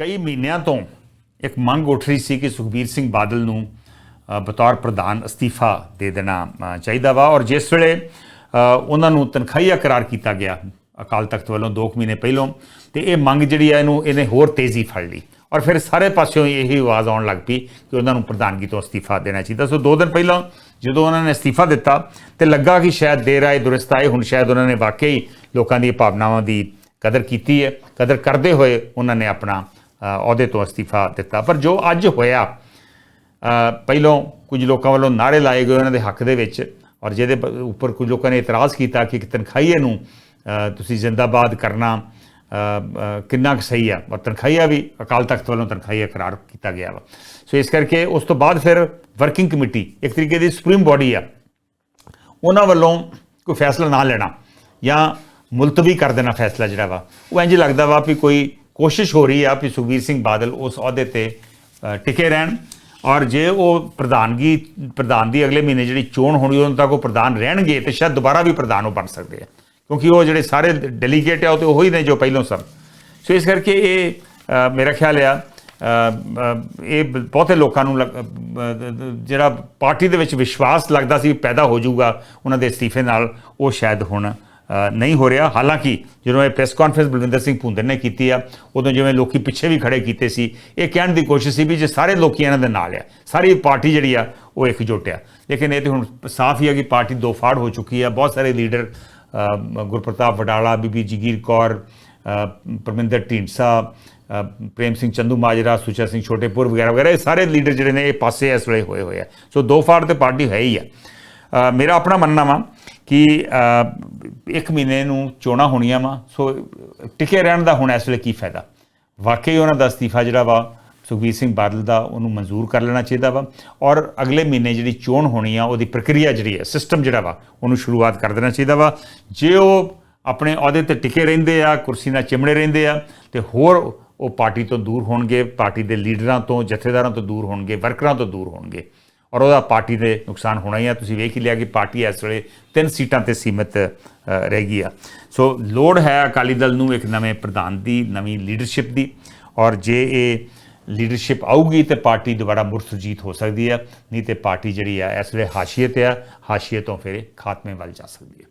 ਕਈ ਮਹੀਨਿਆਂ ਤੋਂ ਇੱਕ ਮੰਗ ਉੱਠ ਰਹੀ ਸੀ ਕਿ ਸੁਖਬੀਰ ਸਿੰਘ ਬਾਦਲ ਨੂੰ ਬਤੌਰ ਪ੍ਰਧਾਨ ਅਸਤੀਫਾ ਦੇ ਦੇਣਾ ਚਾਹੀਦਾ ਵਾ ਔਰ ਜਿਸ ਵੇਲੇ ਉਹਨਾਂ ਨੂੰ ਤਨਖਾਹੀਆ ਕਰਾਰ ਕੀਤਾ ਗਿਆ ਅਕਾਲ ਤਖਤ ਵੱਲੋਂ 2 ਮਹੀਨੇ ਪਹਿਲਾਂ ਤੇ ਇਹ ਮੰਗ ਜਿਹੜੀ ਹੈ ਇਹਨੂੰ ਇਹਨੇ ਹੋਰ ਤੇਜ਼ੀ ਫੜ ਲਈ ਔਰ ਫਿਰ ਸਾਰੇ ਪਾਸਿਓਂ ਇਹੀ ਆਵਾਜ਼ ਆਉਣ ਲੱਗ ਪਈ ਕਿ ਉਹਨਾਂ ਨੂੰ ਪ੍ਰਧਾਨਗੀ ਤੋਂ ਅਸਤੀਫਾ ਦੇਣਾ ਚਾਹੀਦਾ। ਸੋ ਦੋ ਦਿਨ ਪਹਿਲਾਂ ਜਦੋਂ ਉਹਨਾਂ ਨੇ ਅਸਤੀਫਾ ਦਿੱਤਾ ਤੇ ਲੱਗਾ ਕਿ ਸ਼ਾਇਦ ਦੇਰ ਆਏ, ਦੁਰਸਤ ਆਏ, ਹੁਣ ਸ਼ਾਇਦ ਉਹਨਾਂ ਨੇ ਵਾਕਈ ਲੋਕਾਂ ਦੀ ਭਾਵਨਾਵਾਂ ਦੀ ਕਦਰ ਕੀਤੀ ਹੈ, ਕਦਰ ਕਰਦੇ ਹੋਏ ਉਹਨਾਂ ਨੇ ਆਪਣਾ ਅਹੁਦੇ ਤੋਂ ਅਸਤੀਫਾ ਦਿੱਤਾ। ਪਰ ਜੋ ਅੱਜ ਹੋਇਆ ਪਹਿਲੋਂ ਕੁਝ ਲੋਕਾਂ ਵੱਲੋਂ ਨਾਰੇ ਲਾਏ ਗਏ ਉਹਨਾਂ ਦੇ ਹੱਕ ਦੇ ਵਿੱਚ ਔਰ ਜਿਹਦੇ ਪ- ਉੱਪਰ ਕੁਝ ਲੋਕਾਂ ਨੇ ਇਤਰਾਜ਼ ਕੀਤਾ ਕਿ ਇੱਕ ਤਨਖਾਹੀਏ ਨੂੰ ਤੁਸੀਂ ਜ਼ਿੰਦਾਬਾਦ ਕਰਨਾ ਕਿੰਨਾ ਕੁ ਸਹੀ ਆ। ਔਰ ਤਨਖਾਹੀਆ ਵੀ ਅਕਾਲ ਤਖਤ ਵੱਲੋਂ ਤਨਖਾਹੀਆ ਕਰਾਰ ਕੀਤਾ ਗਿਆ ਵਾ। ਸੋ ਇਸ ਕਰਕੇ ਉਸ ਤੋਂ ਬਾਅਦ ਫਿਰ ਵਰਕਿੰਗ ਕਮੇਟੀ, ਇੱਕ ਤਰੀਕੇ ਦੀ ਸੁਪਰੀਮ ਬਾਡੀ ਆ, ਉਹਨਾਂ ਵੱਲੋਂ ਕੋਈ ਫੈਸਲਾ ਨਾ ਲੈਣਾ ਜਾਂ ਮੁਲਤਵੀ ਕਰ ਦੇਣਾ ਫੈਸਲਾ ਜਿਹੜਾ ਵਾ। ਉਹ ਇੰਜ ਲੱਗਦਾ ਵਾ ਵੀ ਕੋਈ ਕੋਸ਼ਿਸ਼ ਹੋ ਰਹੀ ਆ ਵੀ ਸੁਖਬੀਰ ਸਿੰਘ ਬਾਦਲ ਉਸ ਅਹੁਦੇ ਤੇ ਅ, ਟਿਕੇ ਰਹਿਣ ਔਰ ਜੇ ਉਹ ਪ੍ਰਧਾਨਗੀ ਪ੍ਰਧਾਨ ਦੀ ਅਗਲੇ ਮਹੀਨੇ ਜਿਹੜੀ ਚੋਣ ਹੋਣੀ ਉਦੋਂ ਤੱਕ ਉਹ ਪ੍ਰਧਾਨ ਰਹਿਣਗੇ ਤੇ ਸ਼ਾਇਦ ਦੁਬਾਰਾ ਵੀ ਪ੍ਰਧਾਨ ਉਹ ਬਣ ਸਕਦੇ ਆ। ਕਿਉਂਕਿ ਉਹ ਜਿਹੜੇ ਸਾਰੇ ਡੈਲੀਗੇਟ ਆ ਉਹ ਤੇ ਉਹੀ ਨੇ ਜੋ ਪਹਿਲੋਂ ਸਨ। ਸੋ ਇਸ ਕਰਕੇ ਇਹ ਮੇਰਾ ਖਿਆਲ ਆ ਇਹ ਬ- ਬਹੁਤੇ ਲੋਕਾਂ ਨੂੰ ਲੱਗ- ਜਿਹੜਾ ਪਾਰਟੀ ਦੇ ਵਿੱਚ ਵਿਸ਼ਵਾਸ ਲੱਗਦਾ ਸੀ ਪੈਦਾ ਹੋ ਜਾਊਗਾ ਉਹਨਾਂ ਦੇ ਅਸਤੀਫੇ ਨਾਲ ਉਹ ਸ਼ਾਇਦ ਹੁਣ ਨਹੀਂ ਹੋ ਰਿਹਾ। ਹਾਲਾਂਕਿ ਜਦੋਂ ਇਹ ਪ੍ਰੈਸ ਕਾਨਫਰੰਸ ਬਲਵਿੰਦਰ ਸਿੰਘ ਭੁੰਦਰ ਨੇ ਕੀਤੀ ਆ, ਉਦੋਂ ਜਿਵੇਂ ਲੋਕੀ ਪਿੱਛੇ ਵੀ ਖੜੇ ਕੀਤੇ ਸੀ, ਇਹ ਕਹਿਣ ਦੀ ਕੋਸ਼ਿਸ਼ ਸੀ ਵੀ ਜੇ ਸਾਰੇ ਲੋਕੀ ਇਹਨਾਂ ਦੇ ਨਾਲ ਆ, ਸਾਰੀ ਪਾਰਟੀ ਜਿਹੜੀ ਆ, ਉਹ ਇਕਜੁੱਟ ਆ। ਲੇਕਿਨ ਇਹ ਤੇ ਹੁਣ ਸਾਫ਼ ਹੀ ਆ ਕਿ ਪਾਰਟੀ ਦੋ ਫਾੜ ਹੋ ਚੁੱਕੀ ਆ। ਬਹੁਤ ਸਾਰੇ ਲੀਡਰ ਗੁਰਪ੍ਰਤਾਪ ਵਡਾਲਾ, ਬੀਬੀ ਜਗੀਰ ਕੌਰ ਪਰਮਿੰਦਰ ਢੀਂਡਸਾ ਪ੍ਰੇਮ ਸਿੰਘ ਚੰਦੂ ਮਾਜਰਾ ਸੁਚਾ ਸਿੰਘ ਛੋਟੇਪੁਰ ਵਗੈਰਾ ਵਗੈਰਾ, ਇਹ ਸਾਰੇ ਲੀਡਰ ਜਿਹੜੇ ਨੇ ਇਹ ਪਾਸੇ ਇਸ ਵੇਲੇ ਹੋਏ ਹੋਏ ਆ। ਸੋ ਦੋ ਫਾੜ ਤੇ ਪਾਰਟੀ ਹੈ ਹੀ ਆ। ਮੇਰਾ ਆਪਣਾ ਮੰਨਣਾ ਵਾ ਕਿ ਇੱਕ ਮਹੀਨੇ ਨੂੰ ਚੋਣਾਂ ਹੋਣੀਆਂ ਵਾ, ਸੋ ਟਿਕੇ ਰਹਿਣ ਦਾ ਹੁਣ ਇਸ ਵੇਲੇ ਕੀ ਫਾਇਦਾ? ਵਾਕਈ ਉਹਨਾਂ ਦਾ ਅਸਤੀਫਾ ਜਿਹੜਾ ਵਾ, ਸੁਖਬੀਰ ਸਿੰਘ ਬਾਦਲ ਦਾ, ਉਹਨੂੰ ਮਨਜ਼ੂਰ ਕਰ ਲੈਣਾ ਚਾਹੀਦਾ ਵਾ ਔਰ ਅਗਲੇ ਮਹੀਨੇ ਜਿਹੜੀ ਚੋਣ ਹੋਣੀ ਆ, ਉਹਦੀ ਪ੍ਰਕਿਰਿਆ ਜਿਹੜੀ ਹੈ ਸਿਸਟਮ ਜਿਹੜਾ ਵਾ, ਉਹਨੂੰ ਸ਼ੁਰੂਆਤ ਕਰ ਦੇਣਾ ਚਾਹੀਦਾ ਵਾ। ਜੇ ਉਹ ਆਪਣੇ ਅਹੁਦੇ ਤੇ ਟਿਕੇ ਰਹਿੰਦੇ ਆ, ਕੁਰਸੀ ਨਾਲ ਚਿਮੜੇ ਰਹਿੰਦੇ ਆ, ਤੇ ਹੋਰ ਉਹ ਪਾਰਟੀ ਤੋਂ ਦੂਰ ਹੋਣਗੇ, ਪਾਰਟੀ ਦੇ ਲੀਡਰਾਂ ਤੋਂ, ਜਥੇਦਾਰਾਂ ਤੋਂ ਦੂਰ ਹੋਣਗੇ, ਵਰਕਰਾਂ ਤੋਂ ਦੂਰ ਹੋਣਗੇ। ਔਰ ਉਹਦਾ ਪਾਰਟੀ ਦੇ ਨੁਕਸਾਨ ਹੋਣਾ ਹੀ ਆ। ਤੁਸੀਂ ਵੇਖ ਹੀ ਲਿਆ ਕਿ ਪਾਰਟੀ ਇਸ ਵੇਲੇ ਤਿੰਨ ਸੀਟਾਂ ਤੇ ਸੀਮਿਤ ਰਹਿ ਗਈ ਆ। ਸੋ ਲੋੜ ਹੈ ਅਕਾਲੀ ਦਲ ਨੂੰ ਇੱਕ ਨਵੇਂ ਪ੍ਰਧਾਨ ਦੀ, ਨਵੀਂ ਲੀਡਰਸ਼ਿਪ ਦੀ। ਔਰ ਜੇ ਇਹ ਲੀਡਰਸ਼ਿਪ ਆਊਗੀ ਤੇ ਪਾਰਟੀ ਦੁਬਾਰਾ ਮੁਰਸਜੀਤ ਹੋ ਸਕਦੀ ਹੈ ਨਹੀਂ ਤੇ ਪਾਰਟੀ ਜਿਹੜੀ ਆ, ਇਸ ਵੇਲੇ ਹਾਸ਼ੀਏ ਤੇ ਆ। ਹਾਸ਼ੀਏ ਤੋਂ ਫਿਰ ਖਾਤਮੇ ਵੱਲ ਜਾ ਸਕਦੀ ਹੈ